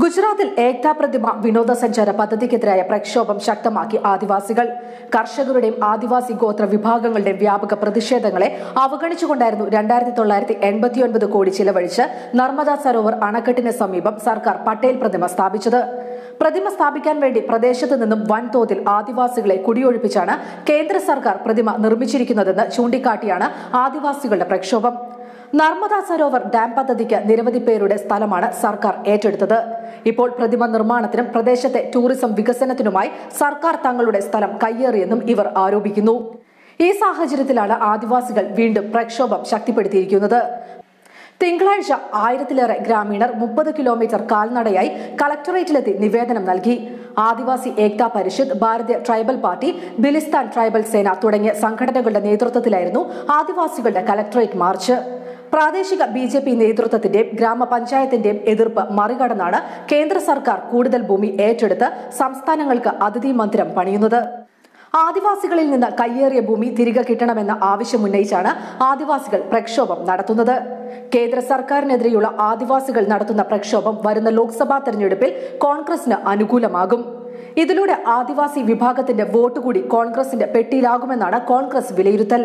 ഗുജറാത്തിൽ ഏക്താ പ്രതിമ വിനോദസഞ്ചാര പദ്ധതിക്കെതിരായ പ്രക്ഷോഭം ശക്തമാക്കി ആദിവാസികൾ. കർഷകരുടെയും ആദിവാസി ഗോത്ര വിഭാഗങ്ങളുടെയും വ്യാപക പ്രതിഷേധങ്ങളെ അവഗണിച്ചുകൊണ്ടായിരുന്നു രണ്ടായിരത്തി തൊള്ളായിരത്തി എൺപത്തിയൊൻപത് കോടി ചിലവഴിച്ച് നർമ്മദ സരോവർ അണക്കെട്ടിന് സമീപം സർക്കാർ പട്ടേൽ പ്രതിമ സ്ഥാപിച്ചത്. പ്രതിമ സ്ഥാപിക്കാൻ വേണ്ടി പ്രദേശത്ത് നിന്നും വൻതോതിൽ ആദിവാസികളെ കുടിയൊഴിപ്പിച്ചാണ് കേന്ദ്ര സർക്കാർ പ്രതിമ നിർമ്മിച്ചിരിക്കുന്നതെന്ന് ചൂണ്ടിക്കാട്ടിയാണ് ആദിവാസികളുടെ പ്രക്ഷോഭം. നർമ്മദ സരോവർ ഡാം പദ്ധതിക്ക് നിരവധി പേരുടെ സ്ഥലമാണ് സർക്കാർ ഏറ്റെടുത്തത്. ഇപ്പോൾ പ്രതിമ നിർമ്മാണത്തിനും പ്രദേശത്തെ ടൂറിസം വികസനത്തിനുമായി സർക്കാർ തങ്ങളുടെ സ്ഥലം കയ്യേറിയെന്നും ഇവർ ആരോപിക്കുന്നു. ഈ സാഹചര്യത്തിലാണ് ആദിവാസികൾ വീണ്ടും പ്രക്ഷോഭം ശക്തിപ്പെടുത്തിയിരിക്കുന്നത്. തിങ്കളാഴ്ച ആയിരത്തിലേറെ ഗ്രാമീണർ മുപ്പത് കിലോമീറ്റർ കാൽനടയായി കളക്ടറേറ്റിലെത്തി നിവേദനം നൽകി. ആദിവാസി ഏക്താ പരിഷത്ത് ഭാരതീയ ട്രൈബൽ പാർട്ടി ബിലിസ്ഥാൻ ട്രൈബൽ സേന തുടങ്ങിയ സംഘടനകളുടെ നേതൃത്വത്തിലായിരുന്നു ആദിവാസികളുടെ കളക്ടറേറ്റ് മാർച്ച്. പ്രാദേശിക ബി ജെ പി നേതൃത്വത്തിന്റെയും ഗ്രാമപഞ്ചായത്തിന്റെയും എതിർപ്പ് മറികടന്നാണ് കേന്ദ്ര സർക്കാർ കൂടുതൽ ഭൂമി ഏറ്റെടുത്ത് സംസ്ഥാനങ്ങൾക്ക് അതിഥി മന്ദിരം പണിയുന്നത്. ആദിവാസികളിൽ നിന്ന് കയ്യേറിയ ഭൂമി തിരികെ കിട്ടണമെന്ന ആവശ്യമുന്നയിച്ചാണ് ആദിവാസികൾ പ്രക്ഷോഭം നടത്തുന്നത്. കേന്ദ്ര സർക്കാരിനെതിരെയുള്ള ആദിവാസികൾ നടത്തുന്ന പ്രക്ഷോഭം വരുന്ന ലോക്സഭാ തെരഞ്ഞെടുപ്പിൽ കോൺഗ്രസിന് അനുകൂലമാകും. ഇതിലൂടെ ആദിവാസി വിഭാഗത്തിന്റെ വോട്ട് കൂടി കോൺഗ്രസിന്റെ പെട്ടിയിലാകുമെന്നാണ് കോൺഗ്രസ് വിലയിരുത്തൽ.